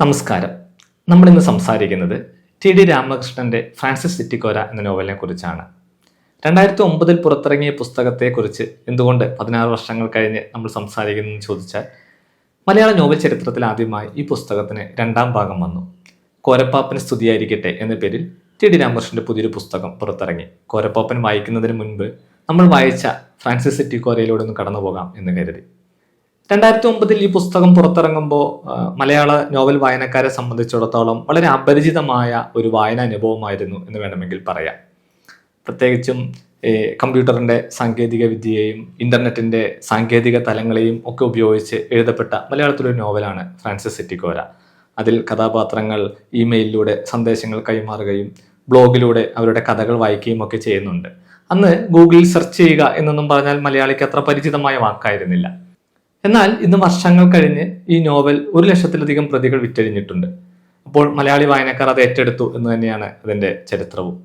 നമസ്കാരം. നമ്മൾ ഇന്ന് സംസാരിക്കുന്നത് ടി ഡി രാമകൃഷ്ണന്റെ ഫ്രാൻസിസ് സിറ്റിക്കോര എന്ന നോവലിനെ കുറിച്ചാണ്. രണ്ടായിരത്തി ഒമ്പതിൽ പുറത്തിറങ്ങിയ പുസ്തകത്തെക്കുറിച്ച് എന്തുകൊണ്ട് പതിനാറ് വർഷങ്ങൾ കഴിഞ്ഞ് നമ്മൾ സംസാരിക്കുന്നു ചോദിച്ചാൽ മലയാള നോവൽ ചരിത്രത്തിൽ ആദ്യമായി ഈ പുസ്തകത്തിന് രണ്ടാം ഭാഗം വന്നു. കോരപ്പാപ്പന് സ്തുതിയായിരിക്കട്ടെ എന്ന പേരിൽ ടി ഡി രാമകൃഷ്ണന്റെ പുതിയൊരു പുസ്തകം പുറത്തിറങ്ങി. കോരപ്പാപ്പൻ വായിക്കുന്നതിന് മുൻപ് നമ്മൾ വായിച്ച ഫ്രാൻസിസ് സിറ്റിക്കോരയിലൂടെ ഒന്ന് കടന്നുപോകാം എന്ന് കരുതി. രണ്ടായിരത്തി ഒമ്പതിൽ ഈ പുസ്തകം പുറത്തിറങ്ങുമ്പോൾ മലയാള നോവൽ വായനക്കാരെ സംബന്ധിച്ചിടത്തോളം വളരെ അപരിചിതമായ ഒരു വായന അനുഭവമായിരുന്നു എന്ന് വേണമെങ്കിൽ പറയാം. പ്രത്യേകിച്ചും കമ്പ്യൂട്ടറിന്റെ സാങ്കേതിക വിദ്യയെയും ഇന്റർനെറ്റിന്റെ സാങ്കേതിക തലങ്ങളെയും ഒക്കെ ഉപയോഗിച്ച് എഴുതപ്പെട്ട മലയാളത്തിലൊരു നോവലാണ് ഫ്രാൻസിസ് സിറ്റിക്കോര. അതിൽ കഥാപാത്രങ്ങൾ ഇമെയിലിലൂടെ സന്ദേശങ്ങൾ കൈമാറുകയും ബ്ലോഗിലൂടെ അവരുടെ കഥകൾ വായിക്കുകയും ഒക്കെ ചെയ്യുന്നുണ്ട്. അന്ന് ഗൂഗിളിൽ സെർച്ച് ചെയ്യുക എന്നൊന്നും പറഞ്ഞാൽ മലയാളിക്ക് അത്ര പരിചിതമായ വാക്കായിരുന്നില്ല. എന്നാൽ ഇന്ന് വർഷങ്ങൾ കഴിഞ്ഞ് ഈ നോവൽ ഒരു ലക്ഷത്തിലധികം പ്രതികൾ വിറ്റഴിഞ്ഞിട്ടുണ്ട്. അപ്പോൾ മലയാളി വായനക്കാർ അത് ഏറ്റെടുത്തു എന്ന് തന്നെയാണ് അതിന്റെ ചരിത്രവും.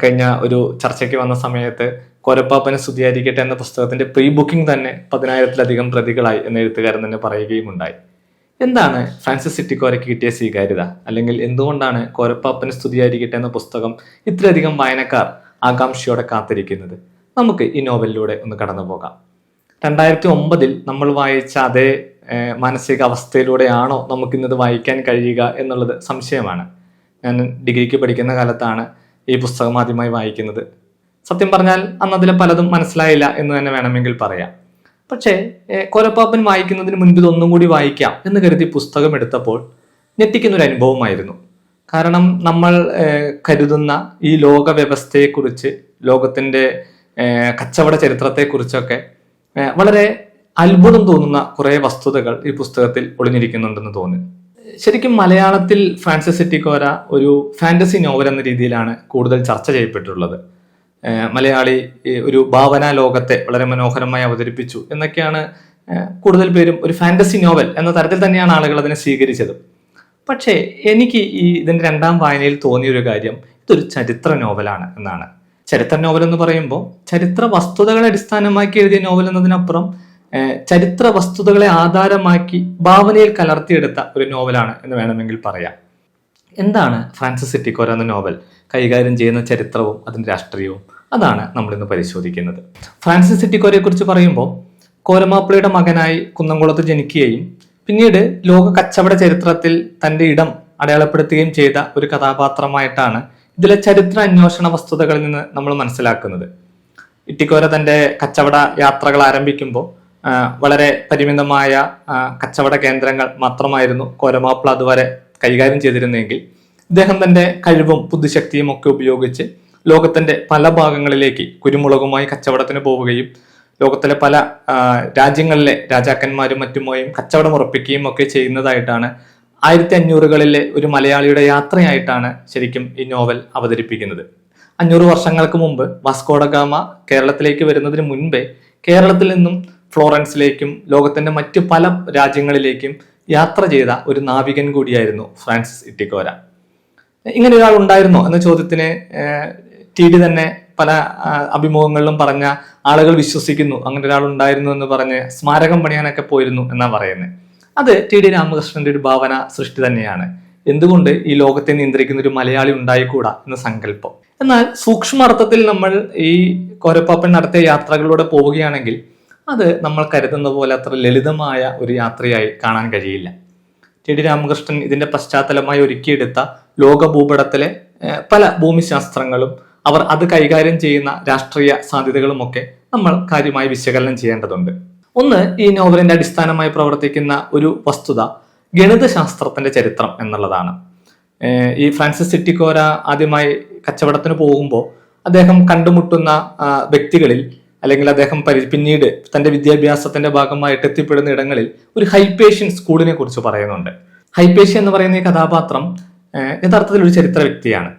കഴിഞ്ഞ ഒരു ചർച്ചയ്ക്ക് വന്ന സമയത്ത് കൊരപ്പാപ്പനെ സ്തുതിയായിരിക്കട്ടെ എന്ന പുസ്തകത്തിന്റെ പ്രീ ബുക്കിംഗ് തന്നെ പതിനായിരത്തിലധികം പ്രതികളായി എന്ന് എഴുത്തുകാരൻ തന്നെ പറയുകയും ഉണ്ടായി എന്താണ് ഫ്രാൻസിസ് സിറ്റിക്കോരയ്ക്ക് കിട്ടിയ സ്വീകാര്യത? അല്ലെങ്കിൽ എന്തുകൊണ്ടാണ് കോരപ്പാപ്പന് സ്തുതിയായിരിക്കട്ടെ എന്ന പുസ്തകം ഇത്രയധികം വായനക്കാർ ആകാംക്ഷയോടെ കാത്തിരിക്കുന്നത്? നമുക്ക് ഈ നോവലിലൂടെ ഒന്ന് കടന്നു പോകാം രണ്ടായിരത്തി ഒമ്പതിൽ നമ്മൾ വായിച്ച അതേ മാനസിക മാനസികാവസ്ഥയിലൂടെയാണോ നമുക്കിന്നത് വായിക്കാൻ കഴിയുക എന്നുള്ളത് സംശയമാണ്. ഞാൻ ഡിഗ്രിക്ക് പഠിക്കുന്ന കാലത്താണ് ഈ പുസ്തകം ആദ്യമായി വായിക്കുന്നത്. സത്യം പറഞ്ഞാൽ അന്ന് അതിലെ പലതും മനസ്സിലായില്ല എന്ന് തന്നെ വേണമെങ്കിൽ പറയാം. പക്ഷേ കൊലപ്പാപ്പൻ വായിക്കുന്നതിന് മുൻപ് ഇതൊന്നും കൂടി വായിക്കാം എന്ന് കരുതി പുസ്തകം എടുത്തപ്പോൾ ഞെട്ടിക്കുന്ന ഒരു അനുഭവമായിരുന്നു കാരണം നമ്മൾ കരുതുന്ന ഈ ലോക വ്യവസ്ഥയെക്കുറിച്ച് ലോകത്തിന്റെ കച്ചവട ചരിത്രത്തെക്കുറിച്ചൊക്കെ വളരെ അത്ഭുതം തോന്നുന്ന കുറേ വസ്തുതകൾ ഈ പുസ്തകത്തിൽ ഒളിഞ്ഞിരിക്കുന്നുണ്ടെന്ന് തോന്നി. ശരിക്കും മലയാളത്തിൽ ഫ്രാൻസിസ് സിറ്റിക്കോര ഒരു ഫാന്റസി നോവൽ എന്ന രീതിയിലാണ് കൂടുതൽ ചർച്ച ചെയ്യപ്പെട്ടിട്ടുള്ളത്. മലയാളി ഒരു ഭാവനാ ലോകത്തെ വളരെ മനോഹരമായി അവതരിപ്പിച്ചു എന്നൊക്കെയാണ് കൂടുതൽ പേരും ഒരു ഫാന്റസി നോവൽ എന്ന തരത്തിൽ തന്നെയാണ് ആളുകൾ അതിനെ സ്വീകരിച്ചത്. പക്ഷേ എനിക്ക് ഈ ഇതിന്റെ രണ്ടാം വായനയിൽ തോന്നിയൊരു കാര്യം ഇതൊരു ചരിത്ര നോവലാണ് എന്നാണ്. ചരിത്ര നോവൽ എന്ന് പറയുമ്പോൾ ചരിത്ര വസ്തുതകളെ അടിസ്ഥാനമാക്കി എഴുതിയ നോവൽ എന്നതിനപ്പുറം ചരിത്ര വസ്തുതകളെ ആധാരമാക്കി ഭാവനയിൽ കലർത്തിയെടുത്ത ഒരു നോവലാണ് എന്ന് വേണമെങ്കിൽ പറയാം. എന്താണ് ഫ്രാൻസിസ് സിറ്റിക്കോര എന്ന നോവൽ? കൈകാര്യം ചെയ്യുന്ന ചരിത്രവും അതിന്റെ രാഷ്ട്രീയവും. അതാണ് നമ്മളിന്ന് പരിശോധിക്കുന്നത്. ഫ്രാൻസിസ് സിറ്റിക്കോരയെക്കുറിച്ച് പറയുമ്പോൾ കോരമാപ്പിളയുടെ മകനായി കുന്നംകുളത്ത് ജനിക്കുകയും പിന്നീട് ലോക കച്ചവട ചരിത്രത്തിൽ തന്റെ ഇടം അടയാളപ്പെടുത്തുകയും ചെയ്ത ഒരു കഥാപാത്രമായിട്ടാണ് ഇതിലെ ചരിത്ര അന്വേഷണ വസ്തുതകളിൽ നിന്ന് നമ്മൾ മനസ്സിലാക്കുന്നത്. ഇട്ടിക്കോര തന്റെ കച്ചവട യാത്രകൾ ആരംഭിക്കുമ്പോൾ വളരെ പരിമിതമായ കച്ചവട കേന്ദ്രങ്ങൾ മാത്രമായിരുന്നു കോരമാപ്പിള അതുവരെ കൈകാര്യം ചെയ്തിരുന്നെങ്കിൽ ഇദ്ദേഹം തന്റെ കഴിവും ബുദ്ധിശക്തിയും ഒക്കെ ഉപയോഗിച്ച് ലോകത്തിന്റെ പല ഭാഗങ്ങളിലേക്ക് കുരുമുളകുമായി കച്ചവടത്തിന് പോവുകയും ലോകത്തിലെ പല രാജ്യങ്ങളിലെ രാജാക്കന്മാരും മറ്റുമായും കച്ചവടം ഉറപ്പിക്കുകയും ഒക്കെ ചെയ്യുന്നതായിട്ടാണ് ആയിരത്തി അഞ്ഞൂറുകളിലെ ഒരു മലയാളിയുടെ യാത്രയായിട്ടാണ് ശരിക്കും ഈ നോവൽ അവതരിപ്പിക്കുന്നത്. അഞ്ഞൂറ് വർഷങ്ങൾക്ക് മുമ്പ് വാസ്കോഡഗാമ കേരളത്തിലേക്ക് വരുന്നതിന് മുൻപേ കേരളത്തിൽ നിന്നും ഫ്ലോറൻസിലേക്കും ലോകത്തിന്റെ മറ്റു പല രാജ്യങ്ങളിലേക്കും യാത്ര ചെയ്ത ഒരു നാവികൻ കൂടിയായിരുന്നു ഫ്രാൻസിസ് ഇറ്റിക്കോര ഇങ്ങനെ ഒരാൾ ഉണ്ടായിരുന്നോ എന്ന ചോദ്യത്തിന് ടി ഡി തന്നെ പല അഭിമുഖങ്ങളിലും പറഞ്ഞ ആളുകൾ വിശ്വസിക്കുന്നു അങ്ങനെ ഒരാൾ ഉണ്ടായിരുന്നു എന്ന് പറഞ്ഞ് സ്മാരകം പണിയാനൊക്കെ പോയിരുന്നു എന്നാണ് പറയുന്നത് അത് ടി ഡി രാമകൃഷ്ണന്റെ ഒരു ഭാവന സൃഷ്ടി തന്നെയാണ്. എന്തുകൊണ്ട് ഈ ലോകത്തെ നിയന്ത്രിക്കുന്ന ഒരു മലയാളി ഉണ്ടായിക്കൂടാ എന്ന സങ്കല്പം. എന്നാൽ സൂക്ഷ്മാർത്ഥത്തിൽ നമ്മൾ ഈ കോരപ്പാപ്പൻ നടത്തിയ യാത്രകളിലൂടെ പോവുകയാണെങ്കിൽ അത് നമ്മൾ കരുതുന്ന പോലെ അത്ര ലളിതമായ ഒരു യാത്രയായി കാണാൻ കഴിയില്ല. ടി ഡി രാമകൃഷ്ണൻ ഇതിന്റെ പശ്ചാത്തലമായി ഒരുക്കിയെടുത്ത ലോക ഭൂപടത്തിലെ പല ഭൂമിശാസ്ത്രങ്ങളും അവർ അത് കൈകാര്യം ചെയ്യുന്ന രാഷ്ട്രീയ സാധ്യതകളുമൊക്കെ നമ്മൾ കാര്യമായി വിശകലനം ചെയ്യേണ്ടതുണ്ട്. ഒന്ന് ഈ നോവലിന്റെ അടിസ്ഥാനമായി പ്രവർത്തിക്കുന്ന ഒരു വസ്തുത ഗണിതശാസ്ത്രത്തിന്റെ ചരിത്രം എന്നുള്ളതാണ്. ഈ ഫ്രാൻസിസ് സിറ്റിക്കോര ആദ്യമായി കച്ചവടത്തിന് പോകുമ്പോൾ അദ്ദേഹം കണ്ടുമുട്ടുന്ന വ്യക്തികളിൽ അല്ലെങ്കിൽ അദ്ദേഹം പരി- പിന്നീട് തന്റെ വിദ്യാഭ്യാസത്തിന്റെ ഭാഗമായിട്ട് എത്തിപ്പെടുന്ന ഇടങ്ങളിൽ ഒരു ഹൈപ്പേഷ്യൻ സ്കൂളിനെ കുറിച്ച് പറയുന്നുണ്ട്. ഹൈപ്പേഷ്യ എന്ന് പറയുന്ന ഈ കഥാപാത്രം യഥാർത്ഥത്തിൽ ഒരു ചരിത്ര വ്യക്തിയാണ്.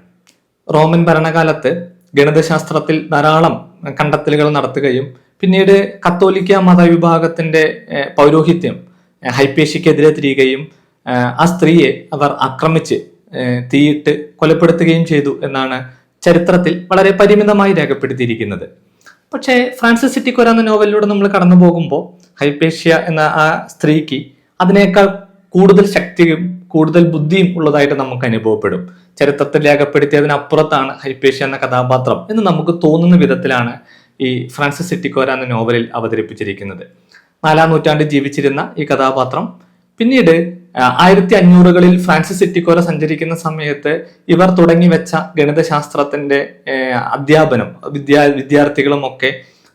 റോമൻ ഭരണകാലത്ത് ഗണിതശാസ്ത്രത്തിൽ ധാരാളം കണ്ടെത്തലുകൾ നടത്തുകയും പിന്നീട് കത്തോലിക്ക മതവിഭാഗത്തിന്റെ പൗരോഹിത്യം ഹൈപ്പേഷ്യക്കെതിരെ തിരിയുകയും ആ സ്ത്രീയെ അവർ ആക്രമിച്ച് തീയിട്ട് കൊലപ്പെടുത്തുകയും ചെയ്തു എന്നാണ് ചരിത്രത്തിൽ വളരെ പരിമിതമായി രേഖപ്പെടുത്തിയിരിക്കുന്നത്. പക്ഷേ ഫ്രാൻസിസ് സിറ്റിക്കോര എന്ന നോവലിലൂടെ നമ്മൾ കടന്നു പോകുമ്പോൾ ഹൈപ്പേഷ്യ എന്ന ആ സ്ത്രീക്ക് അതിനേക്കാൾ കൂടുതൽ ശക്തിയും കൂടുതൽ ബുദ്ധിയും ഉള്ളതായിട്ട് നമുക്ക് അനുഭവപ്പെടും. ചരിത്രത്തിൽ രേഖപ്പെടുത്തിയതിനപ്പുറത്താണ് ഹൈപ്പേഷ്യ എന്ന കഥാപാത്രം എന്ന് നമുക്ക് തോന്നുന്ന വിധത്തിലാണ് ഈ ഫ്രാൻസിസ് സിറ്റിക്കോര എന്ന നോവലിൽ അവതരിപ്പിച്ചിരിക്കുന്നത്. നാലാം നൂറ്റാണ്ടിൽ ജീവിച്ചിരുന്ന ഈ കഥാപാത്രം പിന്നീട് ആയിരത്തി അഞ്ഞൂറുകളിൽ ഫ്രാൻസിസ് സിറ്റിക്കോര സഞ്ചരിക്കുന്ന സമയത്ത് ഇവർ തുടങ്ങി വെച്ച ഗണിതശാസ്ത്രത്തിന്റെ അധ്യാപനം വിദ്യാ വിദ്യാർത്ഥികളും ഒക്കെ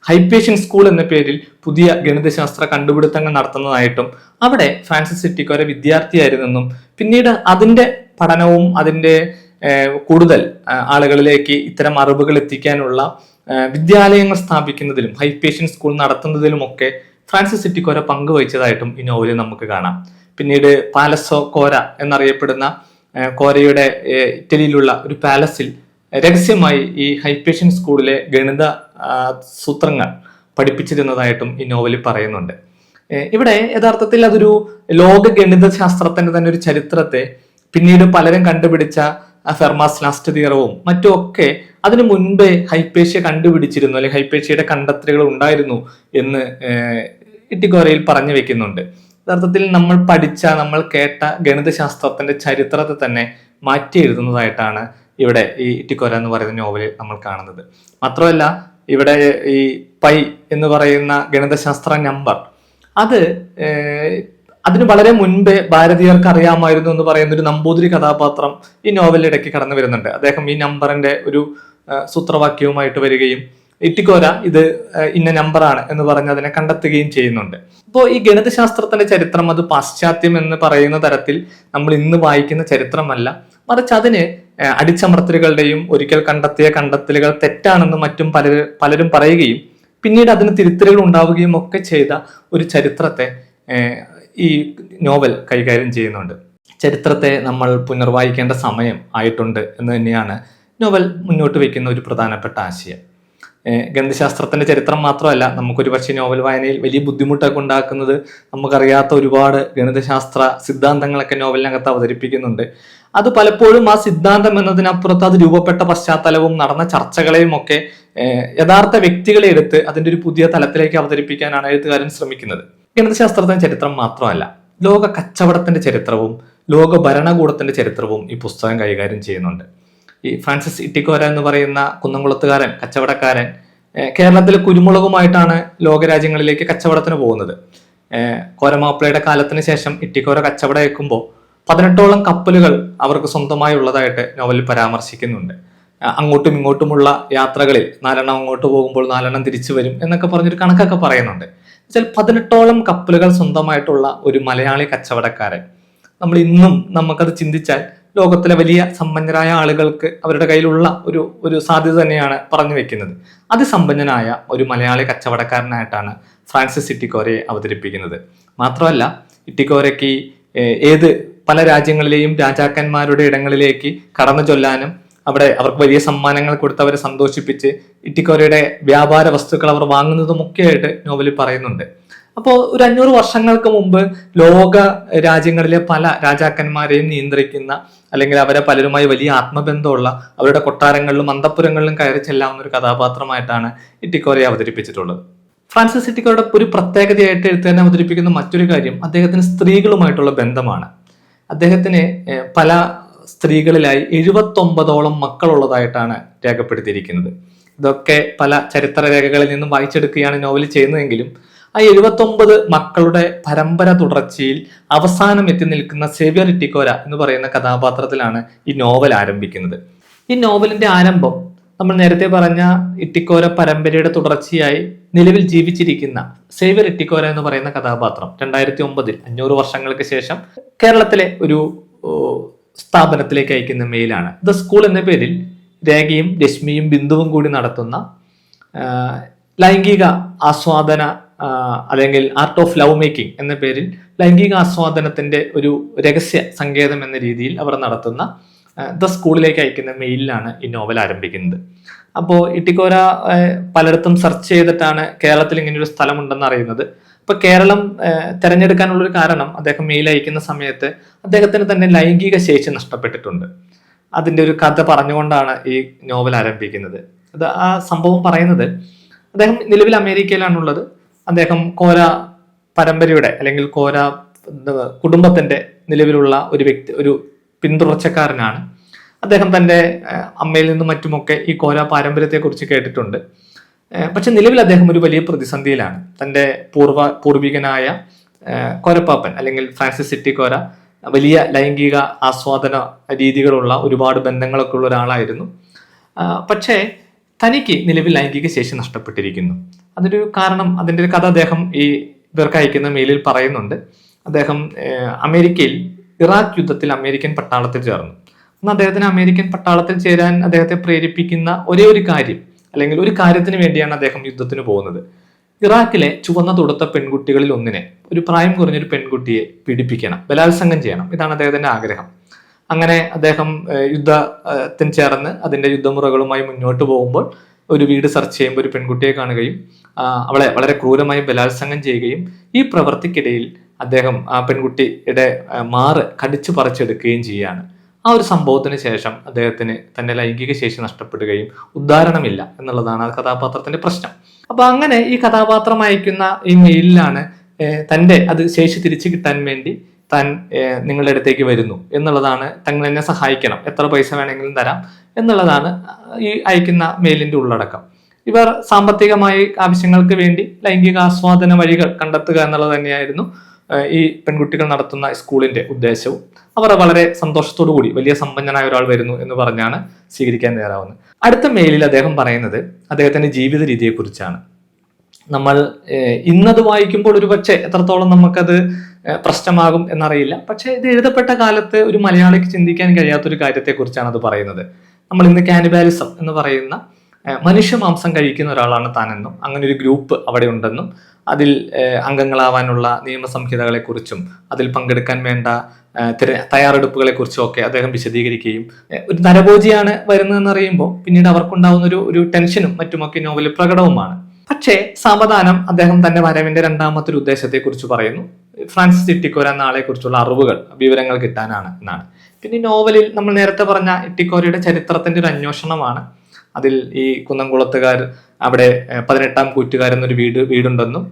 ഹൈപ്പേഷ്യൻ സ്കൂൾ എന്ന പേരിൽ പുതിയ ഗണിതശാസ്ത്ര കണ്ടുപിടുത്തങ്ങൾ നടത്തുന്നതായിട്ടും അവിടെ ഫ്രാൻസിസ് സിറ്റിക്കോര വിദ്യാർത്ഥിയായിരുന്നെന്നും പിന്നീട് അതിന്റെ പഠനവും അതിന്റെ കൂടുതൽ ആളുകളിലേക്ക് ഇത്തരം അറിവുകൾ എത്തിക്കാനുള്ള വിദ്യാലയങ്ങൾ സ്ഥാപിക്കുന്നതിലും ഹൈപ്പേഷ്യൻ സ്കൂൾ നടത്തുന്നതിലുമൊക്കെ ഫ്രാൻസിസ് സിറ്റിക്കോര പങ്കുവഹിച്ചതായിട്ടും ഈ നോവലിൽ നമുക്ക് കാണാം. പിന്നീട് പാലസോ കോര എന്നറിയപ്പെടുന്ന കോരയുടെ ഇറ്റലിയിലുള്ള ഒരു പാലസിൽ രഹസ്യമായി ഈ ഹൈപ്പേഷ്യൻ സ്കൂളിലെ ഗണിത സൂത്രങ്ങൾ പഠിപ്പിച്ചിരുന്നതായിട്ടും ഈ നോവലിൽ പറയുന്നുണ്ട്. ഇവിടെ യഥാർത്ഥത്തിൽ അതൊരു ലോക ഗണിത ശാസ്ത്രത്തിന്റെ തന്നെ ഒരു ചരിത്രത്തെ പിന്നീട് പലരും കണ്ടുപിടിച്ച ഫെർമാസ് ലാസ്റ്റ് തിയറവും മറ്റും ഒക്കെ അതിനു മുൻപേ ഹൈപ്പേഷ്യ കണ്ടുപിടിച്ചിരുന്നു അല്ലെങ്കിൽ ഹൈപ്പേഷ്യയുടെ കണ്ടെത്തലുകൾ ഉണ്ടായിരുന്നു എന്ന് ഇട്ടിക്കോരയിൽ പറഞ്ഞു വെക്കുന്നുണ്ട്. യഥാർത്ഥത്തിൽ നമ്മൾ പഠിച്ച നമ്മൾ കേട്ട ഗണിതശാസ്ത്രത്തിന്റെ ചരിത്രത്തെ തന്നെ മാറ്റി എഴുതുന്നതായിട്ടാണ് ഇവിടെ ഈ ഇട്ടിക്കോര എന്ന് പറയുന്ന നോവലിൽ നമ്മൾ കാണുന്നത്. മാത്രമല്ല ഇവിടെ ഈ പൈ എന്ന് പറയുന്ന ഗണിതശാസ്ത്ര നമ്പർ അത് അതിന് വളരെ മുൻപേ ഭാരതീയർക്ക് അറിയാമായിരുന്നു എന്ന് പറയുന്ന ഒരു നമ്പൂതിരി കഥാപാത്രം ഈ നോവലിടയ്ക്ക് കടന്നു വരുന്നുണ്ട്. അദ്ദേഹം ഈ നമ്പറിന്റെ ഒരു സൂത്രവാക്യവുമായിട്ട് വരികയും ഇറ്റിക്കോര ഇത് ഇന്ന നമ്പറാണ് എന്ന് പറഞ്ഞ് അതിനെ കണ്ടെത്തുകയും ചെയ്യുന്നുണ്ട്. ഇപ്പോൾ ഈ ഗണിതശാസ്ത്രത്തിന്റെ ചരിത്രം അത് പാശ്ചാത്യം എന്ന് പറയുന്ന തരത്തിൽ നമ്മൾ ഇന്ന് വായിക്കുന്ന ചരിത്രമല്ല. മറിച്ച് അതിന് അടിച്ചമർത്തലുകളുടെയും ഒരിക്കൽ കണ്ടെത്തിയ കണ്ടെത്തലുകൾ തെറ്റാണെന്ന് മറ്റും പലര് പലരും പറയുകയും പിന്നീട് അതിന് തിരുത്തലുകൾ ഉണ്ടാവുകയും ഒക്കെ ചെയ്ത ഒരു ചരിത്രത്തെ ഈ നോവൽ കൈകാര്യം ചെയ്യുന്നുണ്ട്. ചരിത്രത്തെ നമ്മൾ പുനർവായിക്കേണ്ട സമയം ആയിട്ടുണ്ട് എന്ന് തന്നെയാണ് നോവൽ മുന്നോട്ട് വയ്ക്കുന്ന ഒരു പ്രധാനപ്പെട്ട ആശയം. ഗന്ധശാസ്ത്രത്തിന്റെ ചരിത്രം മാത്രമല്ല നമുക്കൊരു പക്ഷേ നോവൽ വായനയിൽ വലിയ ബുദ്ധിമുട്ടൊക്കെ ഉണ്ടാക്കുന്നത് നമുക്കറിയാത്ത ഒരുപാട് ഗണിതശാസ്ത്ര സിദ്ധാന്തങ്ങളൊക്കെ നോവലിനകത്ത് അവതരിപ്പിക്കുന്നുണ്ട്. അത് പലപ്പോഴും ആ സിദ്ധാന്തം എന്നതിനപ്പുറത്ത് അത് രൂപപ്പെട്ട പശ്ചാത്തലവും നടന്ന ചർച്ചകളെയും ഒക്കെ യഥാർത്ഥ വ്യക്തികളെ എടുത്ത് അതിന്റെ ഒരു പുതിയ തലത്തിലേക്ക് അവതരിപ്പിക്കാനാണ് എഴുത്തുകാരൻ ശ്രമിക്കുന്നത്. ഗണിതശാസ്ത്രത്തിന്റെ ചരിത്രം മാത്രമല്ല ലോക കച്ചവടത്തിന്റെ ചരിത്രവും ലോക ഭരണകൂടത്തിന്റെ ചരിത്രവും ഈ പുസ്തകം കൈകാര്യം ചെയ്യുന്നുണ്ട്. ഈ ഫ്രാൻസിസ് ഇട്ടിക്കോര എന്ന് പറയുന്ന കുന്നംകുളത്തുകാരൻ കച്ചവടക്കാരൻ കേരളത്തിലെ കുരുമുളകുമായിട്ടാണ് ലോകരാജ്യങ്ങളിലേക്ക് കച്ചവടത്തിന് പോകുന്നത്. കോരമാപ്പിളയുടെ കാലത്തിന് ശേഷം ഇട്ടിക്കോര കച്ചവടം അയക്കുമ്പോൾ പതിനെട്ടോളം കപ്പലുകൾ അവർക്ക് സ്വന്തമായി ഉള്ളതായിട്ട് നോവലിൽ പരാമർശിക്കുന്നുണ്ട്. അങ്ങോട്ടും ഇങ്ങോട്ടുമുള്ള യാത്രകളിൽ നാലെണ്ണം അങ്ങോട്ട് പോകുമ്പോൾ നാലെണ്ണം തിരിച്ചു വരും എന്നൊക്കെ പറഞ്ഞൊരു കണക്കൊക്കെ പറയുന്നുണ്ട്. വെച്ചാൽ പതിനെട്ടോളം കപ്പലുകൾ സ്വന്തമായിട്ടുള്ള ഒരു മലയാളി കച്ചവടക്കാരൻ. നമ്മൾ ഇന്നും നമുക്കത് ചിന്തിച്ചാൽ ലോകത്തിലെ വലിയ സമ്പന്നരായ ആളുകൾക്ക് അവരുടെ കയ്യിലുള്ള ഒരു ഒരു സാധ്യത തന്നെയാണ് പറഞ്ഞു വെക്കുന്നത്. അതിസമ്പന്നനായ ഒരു മലയാളി കച്ചവടക്കാരനായിട്ടാണ് ഫ്രാൻസിസ് ഇട്ടിക്കോരയെ അവതരിപ്പിക്കുന്നത്. മാത്രമല്ല ഇട്ടിക്കോരയ്ക്ക് ഏത് പല രാജ്യങ്ങളിലെയും രാജാക്കന്മാരുടെ ഇടങ്ങളിലേക്ക് കടന്നു ചൊല്ലാനും അവിടെ അവർക്ക് വലിയ സമ്മാനങ്ങൾ കൊടുത്ത് അവരെ സന്തോഷിപ്പിച്ച് ഇട്ടിക്കോരയുടെ വ്യാപാര വസ്തുക്കൾ അവർ വാങ്ങുന്നതും ഒക്കെയായിട്ട് നോവലിൽ പറയുന്നുണ്ട്. അപ്പോൾ ഒരു അഞ്ഞൂറ് വർഷങ്ങൾക്ക് മുമ്പ് ലോക രാജ്യങ്ങളിലെ പല രാജാക്കന്മാരെയും നിയന്ത്രിക്കുന്ന അല്ലെങ്കിൽ അവരെ പലരുമായി വലിയ ആത്മബന്ധമുള്ള അവരുടെ കൊട്ടാരങ്ങളിലും അന്തപ്പുരങ്ങളിലും കയറി ചെല്ലാവുന്ന ഒരു കഥാപാത്രമായിട്ടാണ് ഇട്ടിക്കോരയെ അവതരിപ്പിച്ചിട്ടുള്ളത്. ഫ്രാൻസിസ് ഇട്ടിക്കോയുടെ ഒരു പ്രത്യേകതയായിട്ട് തന്നെ അവതരിപ്പിക്കുന്ന മറ്റൊരു കാര്യം അദ്ദേഹത്തിന് സ്ത്രീകളുമായിട്ടുള്ള ബന്ധമാണ്. അദ്ദേഹത്തിന് പല സ്ത്രീകളിലായി എഴുപത്തൊമ്പതോളം മക്കളുള്ളതായിട്ടാണ് രേഖപ്പെടുത്തിയിരിക്കുന്നത്. ഇതൊക്കെ പല ചരിത്ര രേഖകളിൽ നിന്നും വായിച്ചെടുക്കുകയാണ് നോവൽ ചെയ്യുന്നതെങ്കിലും ആ എഴുപത്തൊമ്പത് മക്കളുടെ പരമ്പര തുടർച്ചയിൽ അവസാനം എത്തി നിൽക്കുന്ന സേവ്യർ ഇട്ടിക്കോര എന്ന് പറയുന്ന കഥാപാത്രത്തിലാണ് ഈ നോവൽ ആരംഭിക്കുന്നത്. ഈ നോവലിന്റെ ആരംഭം നമ്മൾ നേരത്തെ പറഞ്ഞ ഇട്ടിക്കോര പരമ്പരയുടെ തുടർച്ചയായി നിലവിൽ ജീവിച്ചിരിക്കുന്ന സേവ്യർ ഇട്ടിക്കോര എന്ന് പറയുന്ന കഥാപാത്രം രണ്ടായിരത്തി ഒമ്പതിൽ അഞ്ഞൂറ് വർഷങ്ങൾക്ക് ശേഷം കേരളത്തിലെ ഒരു സ്ഥാപനത്തിലേക്ക് അയക്കുന്ന മെയിലാണ്. ദ സ്കൂൾ എന്ന പേരിൽ രേഖയും രശ്മിയും ബിന്ദുവും കൂടി നടത്തുന്ന ലൈംഗിക ആസ്വാദന അല്ലെങ്കിൽ ആർട്ട് ഓഫ് ലവ് മേക്കിംഗ് എന്ന പേരിൽ ലൈംഗിക ആസ്വാദനത്തിന്റെ ഒരു രഹസ്യ സങ്കേതം എന്ന രീതിയിൽ അവർ നടത്തുന്ന ദ സ്കൂളിലേക്ക് അയക്കുന്ന മെയിലിലാണ് ഈ നോവൽ ആരംഭിക്കുന്നത്. അപ്പോൾ ഇട്ടിക്കോര പലയിടത്തും സെർച്ച് ചെയ്തിട്ടാണ് കേരളത്തിൽ ഇങ്ങനെ ഒരു സ്ഥലമുണ്ടെന്ന് അറിയുന്നത്. അപ്പൊ കേരളം തെരഞ്ഞെടുക്കാനുള്ളൊരു കാരണം അദ്ദേഹം മെയിൽ അയക്കുന്ന സമയത്ത് അദ്ദേഹത്തിന് തന്നെ ലൈംഗിക ശേഷി നഷ്ടപ്പെട്ടിട്ടുണ്ട്. അതിന്റെ ഒരു കഥ പറഞ്ഞുകൊണ്ടാണ് ഈ നോവൽ ആരംഭിക്കുന്നത്. അത് ആ സംഭവം പറയുന്നത് അദ്ദേഹം നിലവിൽ അമേരിക്കയിലാണുള്ളത്. അദ്ദേഹം കോര പരമ്പരയുടെ അല്ലെങ്കിൽ കോര കുടുംബത്തിന്റെ നിലവിലുള്ള ഒരു വ്യക്തി ഒരു പിന്തുടർച്ചക്കാരനാണ്. അദ്ദേഹം തന്റെ അമ്മയിൽ നിന്നും മറ്റുമൊക്കെ ഈ കോര പാരമ്പര്യത്തെക്കുറിച്ച് കേട്ടിട്ടുണ്ട്. പക്ഷെ നിലവിൽ അദ്ദേഹം ഒരു വലിയ പ്രതിസന്ധിയിലാണ്. തന്റെ പൂർവ പൂർവികനായ കൊരപ്പാപ്പൻ അല്ലെങ്കിൽ ഫ്രാൻസിസ് സിറ്റി കോര വലിയ ലൈംഗിക ആസ്വാദന രീതികളുള്ള ഒരുപാട് ബന്ധങ്ങളൊക്കെ ഉള്ള ഒരാളായിരുന്നു. പക്ഷേ തനിക്ക് നിലവിൽ ലൈംഗിക ശേഷി നഷ്ടപ്പെട്ടിരിക്കുന്നു. അതൊരു കാരണം അതിന്റെ ഒരു കഥ അദ്ദേഹം ഈ ഇവർക്ക് അയക്കുന്ന മെയിലിൽ പറയുന്നുണ്ട്. അദ്ദേഹം അമേരിക്കയിൽ ഇറാഖ് യുദ്ധത്തിൽ അമേരിക്കൻ പട്ടാളത്തിൽ ചേർന്നു. അന്ന് അദ്ദേഹത്തിന് അമേരിക്കൻ പട്ടാളത്തിൽ ചേരാൻ അദ്ദേഹത്തെ പ്രേരിപ്പിക്കുന്ന ഒരേ ഒരു കാര്യം അല്ലെങ്കിൽ ഒരു കാര്യത്തിന് വേണ്ടിയാണ് അദ്ദേഹം യുദ്ധത്തിന് പോകുന്നത്. ഇറാഖിലെ ചുവന്ന തൊടുത്ത പെൺകുട്ടികളിൽ ഒന്നിനെ ഒരു പ്രായം കുറഞ്ഞൊരു പെൺകുട്ടിയെ പീഡിപ്പിക്കണം ബലാത്സംഗം ചെയ്യണം. ഇതാണ് അദ്ദേഹത്തിന്റെ ആഗ്രഹം. അങ്ങനെ അദ്ദേഹം യുദ്ധത്തിന് ചേർന്ന് അതിന്റെ യുദ്ധമുറകളുമായി മുന്നോട്ട് പോകുമ്പോൾ ഒരു വീട് സെർച്ച് ചെയ്യുമ്പോൾ ഒരു പെൺകുട്ടിയെ കാണുകയും അവളെ വളരെ ക്രൂരമായി ബലാത്സംഗം ചെയ്യുകയും ഈ പ്രവൃത്തിക്കിടയിൽ അദ്ദേഹം ആ പെൺകുട്ടിയുടെ മാറ് കടിച്ചു പറിച്ചെടുക്കുകയും ചെയ്യുകയാണ്. ആ ഒരു സംഭവത്തിന് ശേഷം അദ്ദേഹത്തിന് തന്റെ ലൈംഗിക ശേഷി നഷ്ടപ്പെടുകയും ഉദ്ധാരണമില്ല എന്നുള്ളതാണ് ആ കഥാപാത്രത്തിന്റെ പ്രശ്നം. അപ്പൊ അങ്ങനെ ഈ കഥാപാത്രം അയക്കുന്ന ഈ മെയിലിലാണ് തന്റെ അത് ശേഷി തിരിച്ചു കിട്ടാൻ വേണ്ടി താൻ നിങ്ങളുടെ അടുത്തേക്ക് വരുന്നു എന്നുള്ളതാണ് തങ്ങൾ എന്നെ സഹായിക്കണം എത്ര പൈസ വേണമെങ്കിലും തരാം എന്നുള്ളതാണ് ഈ അയക്കുന്ന മെയിലിന്റെ ഉള്ളടക്കം. ഇവർ സാമ്പത്തികമായി ആവശ്യങ്ങൾക്ക് വേണ്ടി ലൈംഗിക ആസ്വാദന വഴികൾ കണ്ടെത്തുക എന്നുള്ളത് തന്നെയായിരുന്നു ഈ പെൺകുട്ടികൾ നടത്തുന്ന സ്കൂളിന്റെ ഉദ്ദേശവും അവർ വളരെ സന്തോഷത്തോടു കൂടി വലിയ സമ്പന്നനായ ഒരാൾ വരുന്നു എന്ന് പറഞ്ഞാണ് സ്വീകരിക്കാൻ തയ്യാറാവുന്നത്. അടുത്ത മെയിലിൽ അദ്ദേഹം പറയുന്നത് അദ്ദേഹത്തിന്റെ ജീവിത രീതിയെക്കുറിച്ചാണ്. നമ്മൾ ഇന്നത് വായിക്കുമ്പോൾ ഒരു പക്ഷേ എത്രത്തോളം നമുക്കത് പ്രശ്നമാകും എന്നറിയില്ല. പക്ഷേ ഇത് എഴുതപ്പെട്ട കാലത്ത് ഒരു മലയാളിക്ക് ചിന്തിക്കാൻ കഴിയാത്ത ഒരു കാര്യത്തെക്കുറിച്ചാണ് അത് പറയുന്നത്. നമ്മൾ ഇന്ന് കാനിബാലിസം എന്ന് പറയുന്ന മനുഷ്യ മാംസം കഴിക്കുന്ന ഒരാളാണ് താനെന്നും അങ്ങനെ ഒരു ഗ്രൂപ്പ് അവിടെ ഉണ്ടെന്നും അതിൽ അംഗങ്ങളാവാനുള്ള നിയമസംഹിതകളെക്കുറിച്ചും അതിൽ പങ്കെടുക്കാൻ വേണ്ട തിര തയ്യാറെടുപ്പുകളെക്കുറിച്ചും ഒക്കെ അദ്ദേഹം വിശദീകരിക്കുകയും ഒരു നരഭോജിയാണ് വരുന്നതെന്ന് അറിയുമ്പോൾ പിന്നീട് അവർക്കുണ്ടാവുന്ന ഒരു ഒരു ടെൻഷനും മറ്റുമൊക്കെ നോവലിൽ പ്രകടവുമാണ്. പക്ഷേ സാവധാനം അദ്ദേഹം തന്റെ വരവിന്റെ രണ്ടാമത്തെ ഒരു ഉദ്ദേശത്തെക്കുറിച്ച് പറയുന്നു. ഫ്രാൻസിസ് ഇട്ടിക്കോര എന്ന ആളെ കുറിച്ചുള്ള അറിവുകൾ വിവരങ്ങൾ കിട്ടാനാണ് എന്നാണ്. പിന്നെ നോവലിൽ നമ്മൾ നേരത്തെ പറഞ്ഞ ഇട്ടിക്കോരയുടെ ചരിത്രത്തിന്റെ ഒരു അന്വേഷണമാണ്. അതിൽ ഈ കുന്നംകുളത്തുകാർ അവിടെ പതിനെട്ടാം കൂറ്റുകാരെന്നൊരു വീട് വീടുണ്ടെന്നും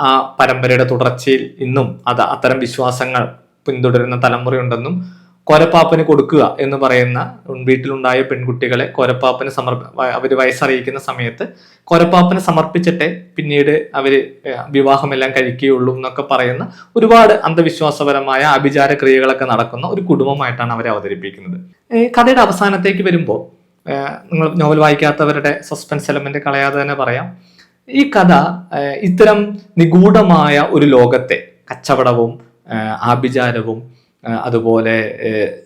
ആ പരമ്പരയുടെ തുടർച്ചയിൽ ഇന്നും അത് അത്തരം വിശ്വാസങ്ങൾ പിന്തുടരുന്ന തലമുറയുണ്ടെന്നും കോരപ്പാപ്പന് കൊടുക്കുക എന്ന് പറയുന്ന വീട്ടിലുണ്ടായ പെൺകുട്ടികളെ കോരപ്പാപ്പന് സമർപ്പ അവർ വയസ്സറിയിക്കുന്ന സമയത്ത് കോരപ്പാപ്പന് സമർപ്പിച്ചിട്ടേ പിന്നീട് അവർ വിവാഹമെല്ലാം കഴിക്കുകയുള്ളൂ എന്നൊക്കെ പറയുന്ന ഒരുപാട് അന്ധവിശ്വാസപരമായ അഭിചാര ക്രിയകളൊക്കെ നടക്കുന്ന ഒരു കുടുംബമായിട്ടാണ് അവരെ അവതരിപ്പിക്കുന്നത്. കഥയുടെ അവസാനത്തേക്ക് വരുമ്പോൾ നിങ്ങൾ നോവൽ വായിക്കാത്തവരുടെ സസ്പെൻസ് എലമെന്റ് കളയാതെ തന്നെ പറയാം. ഈ കഥ ഇത്തരം നിഗൂഢമായ ഒരു ലോകത്തെ കച്ചവടവും ആഭിചാരവും അതുപോലെ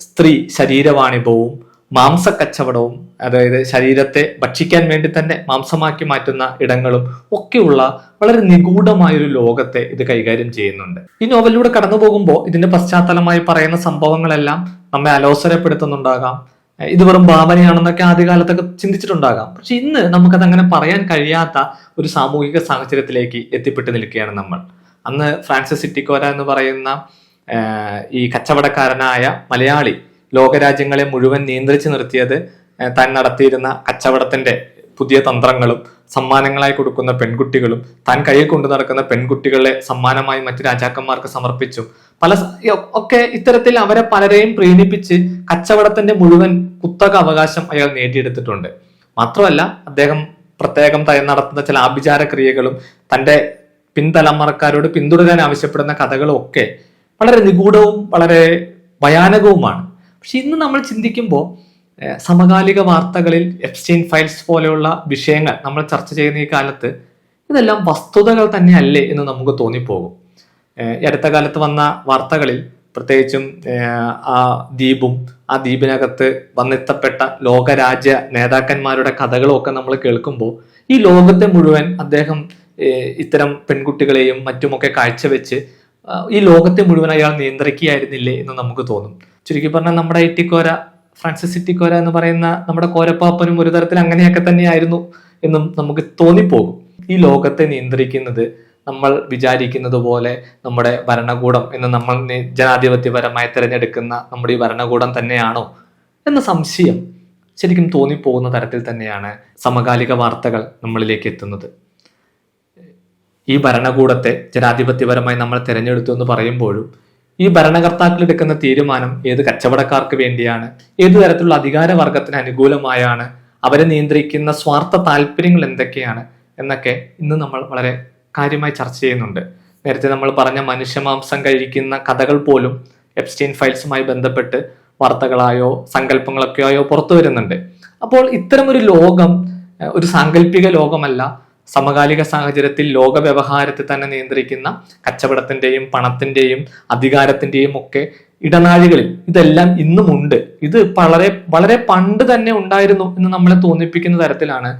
സ്ത്രീ ശരീരവാണിഭവും മാംസക്കച്ചവടവും അതായത് ശരീരത്തെ ഭക്ഷിക്കാൻ വേണ്ടി തന്നെ മാംസമാക്കി മാറ്റുന്ന ഇടങ്ങളും ഒക്കെയുള്ള വളരെ നിഗൂഢമായ ഒരു ലോകത്തെ ഇത് കൈകാര്യം ചെയ്യുന്നുണ്ട്. ഈ നോവലിലൂടെ കടന്നു പോകുമ്പോൾ ഇതിന്റെ പശ്ചാത്തലമായി പറയുന്ന സംഭവങ്ങളെല്ലാം നമ്മെ അലോസരപ്പെടുത്തുന്നുണ്ടാകാം. ഇത് വെറും ഭാവനയാണെന്നൊക്കെ ആദ്യകാലത്തൊക്കെ ചിന്തിച്ചിട്ടുണ്ടാകാം. പക്ഷെ ഇന്ന് നമുക്കത് അങ്ങനെ പറയാൻ കഴിയാത്ത ഒരു സാമൂഹിക സാഹചര്യത്തിലേക്ക് എത്തിപ്പെട്ട് നിൽക്കുകയാണ് നമ്മൾ. അന്ന് ഫ്രാൻസിസ് സിറ്റിക്കോര എന്ന് പറയുന്ന ഈ കച്ചവടക്കാരനായ മലയാളി ലോകരാജ്യങ്ങളെ മുഴുവൻ നിയന്ത്രിച്ചു നിർത്തിയത് താൻ നടത്തിയിരുന്ന കച്ചവടത്തിന്റെ പുതിയ തന്ത്രങ്ങളും സമ്മാനങ്ങളായി കൊടുക്കുന്ന പെൺകുട്ടികളും താൻ കയ്യിൽ കൊണ്ടു നടക്കുന്ന പെൺകുട്ടികളെ സമ്മാനമായി മറ്റു രാജാക്കന്മാർക്ക് സമർപ്പിച്ചു. പല ഒക്കെ ഇത്തരത്തിൽ അവരെ പലരെയും പ്രീണിപ്പിച്ച് കച്ചവടത്തിന്റെ മുഴുവൻ കുത്തക അവകാശം അയാൾ നേടിയെടുത്തിട്ടുണ്ട്. മാത്രമല്ല അദ്ദേഹം പ്രത്യേകം ത- നടത്തുന്ന ചില ആഭിചാര ക്രിയകളും തന്റെ പിൻതലമുറക്കാരോട് പിന്തുടരാൻ ആവശ്യപ്പെടുന്ന കഥകളും ഒക്കെ വളരെ നിഗൂഢവും വളരെ ഭയാനകവുമാണ്. പക്ഷെ ഇന്ന് നമ്മൾ ചിന്തിക്കുമ്പോൾ സമകാലിക വാർത്തകളിൽ എപ്സ്റ്റീൻ ഫയൽസ് പോലെയുള്ള വിഷയങ്ങൾ നമ്മൾ ചർച്ച ചെയ്യുന്ന ഈ കാലത്ത് ഇതെല്ലാം വസ്തുതകൾ തന്നെ അല്ലേ എന്ന് നമുക്ക് തോന്നിപ്പോകും. അടുത്ത കാലത്ത് വന്ന വാർത്തകളിൽ പ്രത്യേകിച്ചും ആ ദ്വീപും ആ ദ്വീപിനകത്ത് വന്നെത്തപ്പെട്ട ലോകരാജ്യ നേതാക്കന്മാരുടെ കഥകളും ഒക്കെ നമ്മൾ കേൾക്കുമ്പോൾ ഈ ലോകത്തെ മുഴുവൻ അദ്ദേഹം ഇത്തരം പെൺകുട്ടികളെയും മറ്റുമൊക്കെ കാഴ്ചവെച്ച് ഈ ലോകത്തെ മുഴുവൻ അയാൾ നിയന്ത്രിക്കുകയായിരുന്നില്ലേ എന്ന് നമുക്ക് തോന്നും. ചുരുക്കി പറഞ്ഞാൽ നമ്മുടെ ഇറ്റിക്കോര ഫ്രാൻസിസ് കോര എന്ന് പറയുന്ന നമ്മുടെ കോരപ്പാപ്പനും ഒരു തരത്തിൽ അങ്ങനെയൊക്കെ തന്നെയായിരുന്നു എന്നും നമുക്ക് തോന്നിപ്പോകും. ഈ ലോകത്തെ നിയന്ത്രിക്കുന്നത് നമ്മൾ വിചാരിക്കുന്നത് പോലെ നമ്മുടെ ഭരണകൂടം എന്ന് നമ്മൾ ജനാധിപത്യപരമായി തിരഞ്ഞെടുക്കുന്ന നമ്മുടെ ഈ ഭരണകൂടം തന്നെയാണോ എന്ന സംശയം ശരിക്കും തോന്നിപ്പോകുന്ന തരത്തിൽ തന്നെയാണ് സമകാലിക വാർത്തകൾ നമ്മളിലേക്ക് എത്തുന്നത്. ഈ ഭരണകൂടത്തെ ജനാധിപത്യപരമായി നമ്മൾ തിരഞ്ഞെടുത്തു എന്ന് പറയുമ്പോഴും ഈ ഭരണകർത്താക്കൾ എടുക്കുന്ന തീരുമാനം ഏത് കച്ചവടക്കാർക്ക് വേണ്ടിയാണ്? ഏത് തരത്തിലുള്ള അധികാരവർഗത്തിന് അനുകൂലമായാണ്? അവരെ നിയന്ത്രിക്കുന്ന സ്വാർത്ഥ താല്പര്യങ്ങൾ എന്തൊക്കെയാണ്? എന്നൊക്കെ ഇന്ന് നമ്മൾ വളരെ കാര്യമായി ചർച്ച ചെയ്യുന്നുണ്ട്. നേരത്തെ നമ്മൾ പറഞ്ഞ മനുഷ്യമാംസം കഴിക്കുന്ന കഥകൾ പോലും എപ്സ്റ്റീൻ ഫയൽസുമായി ബന്ധപ്പെട്ട് വാർത്തകളായോ സങ്കല്പങ്ങളൊക്കെയോ പുറത്തു വരുന്നുണ്ട്. അപ്പോൾ ഇത്തരമൊരു ലോകം ഒരു സാങ്കല്പിക ലോകമല്ല സമകാലിക സാഹചര്യത്തിൽ ലോക വ്യവഹാരത്തെ തന്നെ നിയന്ത്രിക്കുന്ന കച്ചവടത്തിന്റെയും പണത്തിന്റെയും അധികാരത്തിന്റെയും ഒക്കെ ഇടനാഴികളിൽ ഇതെല്ലാം ഇന്നുമുണ്ട്. ഇത് വളരെ വളരെ പണ്ട് തന്നെ ഉണ്ടായിരുന്നു എന്ന് നമ്മളെ തോന്നിപ്പിക്കുന്ന തരത്തിലാണ്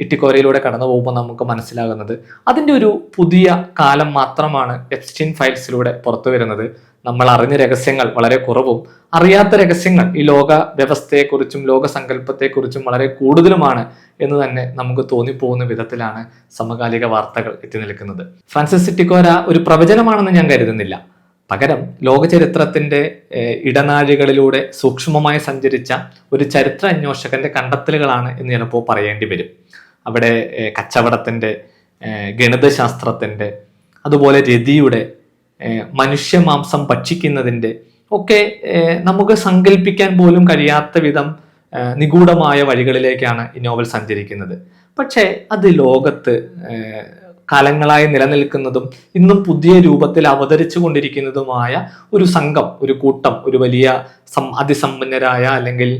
ഇട്ടിക്കോരയിലൂടെ കടന്നു പോകുമ്പോൾ നമുക്ക് മനസ്സിലാകുന്നത് അതിന്റെ ഒരു പുതിയ കാലം മാത്രമാണ് എപ്സ്റ്റിൻ ഫയൽസിലൂടെ പുറത്തു വരുന്നത്. നമ്മൾ അറിഞ്ഞ രഹസ്യങ്ങൾ വളരെ കുറവും അറിയാത്ത രഹസ്യങ്ങൾ ഈ ലോക വ്യവസ്ഥയെക്കുറിച്ചും ലോക സങ്കല്പത്തെക്കുറിച്ചും വളരെ കൂടുതലുമാണ് എന്ന് തന്നെ നമുക്ക് തോന്നിപ്പോകുന്ന വിധത്തിലാണ് സമകാലിക വാർത്തകൾ എത്തി നിൽക്കുന്നത്. ഫ്രാൻസിസ് സിറ്റിക്കോര ഒരു പ്രവചനമാണെന്ന് ഞാൻ കരുതുന്നില്ല. പകരം ലോകചരിത്രത്തിന്റെ ഇടനാഴികളിലൂടെ സൂക്ഷ്മമായി സഞ്ചരിച്ച ഒരു ചരിത്ര അന്വേഷകന്റെ കണ്ടെത്തലുകളാണ് എന്ന് ചിലപ്പോൾ പറയേണ്ടി വരും. അവിടെ കച്ചവടത്തിന്റെ ഗണിതശാസ്ത്രത്തിന്റെ അതുപോലെ രതിയുടെ മനുഷ്യ മാംസം ഭക്ഷിക്കുന്നതിന്റെ ഒക്കെ നമുക്ക് സങ്കല്പിക്കാൻ പോലും കഴിയാത്ത വിധം നിഗൂഢമായ വഴികളിലേക്കാണ് ഈ നോവൽ സഞ്ചരിക്കുന്നത്. പക്ഷേ അത് ലോകത്ത് കാലങ്ങളായി നിലനിൽക്കുന്നതും ഇന്നും പുതിയ രൂപത്തിൽ അവതരിച്ചു കൊണ്ടിരിക്കുന്നതുമായ ഒരു സംഘം ഒരു കൂട്ടം ഒരു വലിയ സം അതിസമ്പന്നരായ അല്ലെങ്കിൽ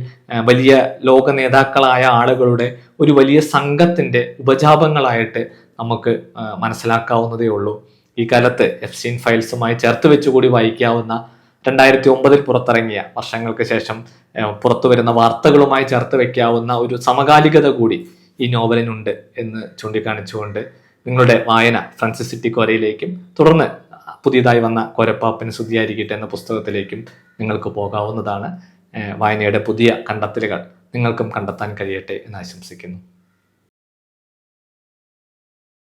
വലിയ ലോക നേതാക്കളായ ആളുകളുടെ ഒരു വലിയ സംഘത്തിന്റെ ഉപജാപങ്ങളായിട്ട് നമുക്ക് മനസ്സിലാക്കാവുന്നതേ ഉള്ളൂ. ഈ കാലത്ത് എഫ്സീൻ ഫയൽസുമായി ചേർത്ത് വെച്ചുകൂടി വായിക്കാവുന്ന രണ്ടായിരത്തി ഒമ്പതിൽ പുറത്തിറങ്ങിയ വർഷങ്ങൾക്ക് ശേഷം പുറത്തു വരുന്ന വാർത്തകളുമായി ചേർത്ത് വെക്കാവുന്ന ഒരു സമകാലികത കൂടി ഈ നോവലിനുണ്ട് എന്ന് ചൂണ്ടിക്കാണിച്ചുകൊണ്ട് നിങ്ങളുടെ വായന ഫ്രാൻസിസ് സിറ്റി കോരയിലേക്കും തുടർന്ന് പുതിയതായി വന്ന കോരപ്പാപ്പന് ശുദ്ധിയായിരിക്കട്ടെ എന്ന പുസ്തകത്തിലേക്കും നിങ്ങൾക്ക് പോകാവുന്നതാണ്. വായനയുടെ പുതിയ കണ്ടെത്തലുകൾ നിങ്ങൾക്കും കണ്ടെത്താൻ കഴിയട്ടെ എന്ന് ആശംസിക്കുന്നു.